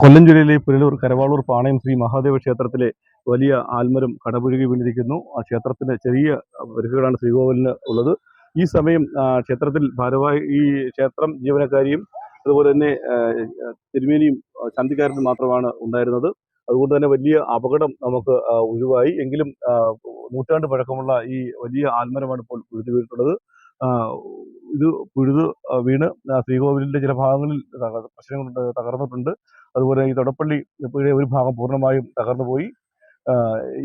കൊല്ലം ജില്ലയിലെ പുനലൂർ കരവാളൂർ പാണയം ശ്രീ മഹാദേവ ക്ഷേത്രത്തിലെ വലിയ ആൽമരം കടപുഴകി വീണിരിക്കുന്നു. ആ ക്ഷേത്രത്തിന് ചെറിയ പരിക്കുകളാണ് ശ്രീകോവിലിന് ഉള്ളത്. ഈ സമയം ക്ഷേത്രത്തിൽ ഭാരവാഹി ഈ ക്ഷേത്രം ജീവനക്കാരിയും അതുപോലെ തന്നെ തിരുമേനിയും ശാന്തിക്കാരനും മാത്രമാണ് ഉണ്ടായിരുന്നത്. അതുകൊണ്ട് തന്നെ വലിയ അപകടം നമുക്ക് ഒഴിവായി. എങ്കിലും നൂറ്റാണ്ട് പഴക്കമുള്ള ഈ വലിയ ആൽമരമാണ് ഇപ്പോൾ ഉഴുതി വീണിട്ടുള്ളത്. ആ, ഇത് പുഴുത് വീണ് ആ, ശ്രീകോവിലിന്റെ ചില ഭാഗങ്ങളിൽ പ്രശ്നങ്ങൾ തകർന്നിട്ടുണ്ട്. അതുപോലെ ഈ തൊടപ്പള്ളി പുഴയുടെ ഒരു ഭാഗം പൂർണമായും തകർന്നു പോയി.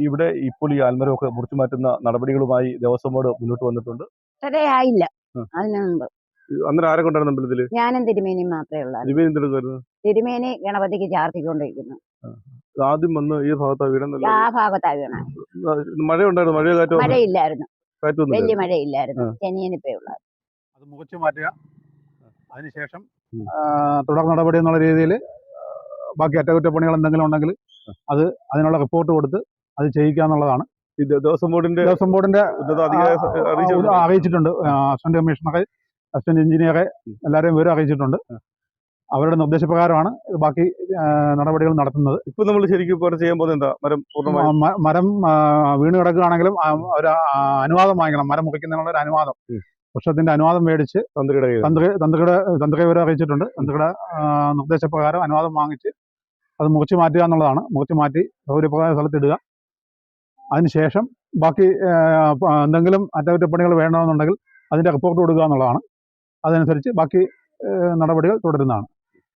ഇവിടെ ഇപ്പോൾ ഈ ആൽമരമൊക്കെ മുറിച്ചു മാറ്റുന്ന നടപടികളുമായി ദേവസ്വം ബോർഡ് മുന്നോട്ട് വന്നിട്ടുണ്ട്. ഇത്രയായില്ല ഉം. അതിനു അന്നേരം ആരെ കൊണ്ടാണ് അമ്പലത്തിൽ? ഞാനും തിരുമേനിയും മാത്രമേ ഉള്ളൂ തിരുമേനി എന്തെടുക്കുമായിരുന്നു തിരുമേനി ഗണപതിക്ക് ചാർത്തിക്കൊണ്ടിരിക്കുന്നു ആദ്യം വന്ന് ഈ ഭാഗത്താ വീണല്ല ആ ഭാഗത്താ വീണ മഴ ഉണ്ടായിരുന്നു മഴയോ കാറ്റോ? മഴയില്ലായിരുന്നു. വലിയ മഴയില്ലായിരുന്നു. ചെനിയനിപ്പേ ഉള്ള മുറിച്ച് മാറ്റുക. അതിനുശേഷം. തുടർ നടപടി എന്നുള്ള രീതിയിൽ ബാക്കി അറ്റകുറ്റപ്പണികൾ എന്തെങ്കിലും ഉണ്ടെങ്കിൽ അത് അതിനുള്ള റിപ്പോർട്ട് കൊടുത്ത് അത് ചെയ്യിക്കുക എന്നുള്ളതാണ്. ദേവസ്വം ബോർഡിന്റെ ദേവസ്വം ബോർഡിന്റെ അറിയിച്ചിട്ടുണ്ടോ? അസിസ്റ്റന്റ് കമ്മീഷണറെ അസിസ്റ്റന്റ് എഞ്ചിനീയറെ എല്ലാവരെയും വിവരം അറിയിച്ചിട്ടുണ്ട്. അവരുടെ നിർദ്ദേശപ്രകാരമാണ് ബാക്കി നടപടികൾ നടത്തുന്നത്. ഇപ്പൊ നമ്മൾ ശരിക്കും ഇപ്പോൾ ചെയ്യാൻ പോകുന്നത് എന്താ? മരം പൂർണമായും മരം വീണ് കിടക്കുകയാണെങ്കിലും ഒരു അനുവാദം വാങ്ങിക്കണം. മരം മുറിക്കുന്നതിനുള്ള ഒരു അനുവാദം. വൃക്ഷത്തിന്റെ അനുവാദം മേടിച്ച് തന്ത്രിയുടെ കയ്യിൽ തന്ത്രി തന്ത്രിയുടെ അറിയിച്ചിട്ടുണ്ട്. തന്ത്രിയുടെ നിർദ്ദേശപ്രകാരം അനുവാദം വാങ്ങിച്ച് അത് മുറിച്ചു മാറ്റുക എന്നുള്ളതാണ്. മുറിച്ചു മാറ്റി സൗകര്യപ്രകാരം സ്ഥലത്തിടുക അതിനുശേഷം ബാക്കി എന്തെങ്കിലും അറ്റകുറ്റപ്പണികൾ വേണമെന്നുണ്ടെങ്കിൽ അതിന്റെ റിപ്പോർട്ട് കൊടുക്കുക എന്നുള്ളതാണ്. അതനുസരിച്ച് ബാക്കി നടപടികൾ തുടരുന്നതാണ്.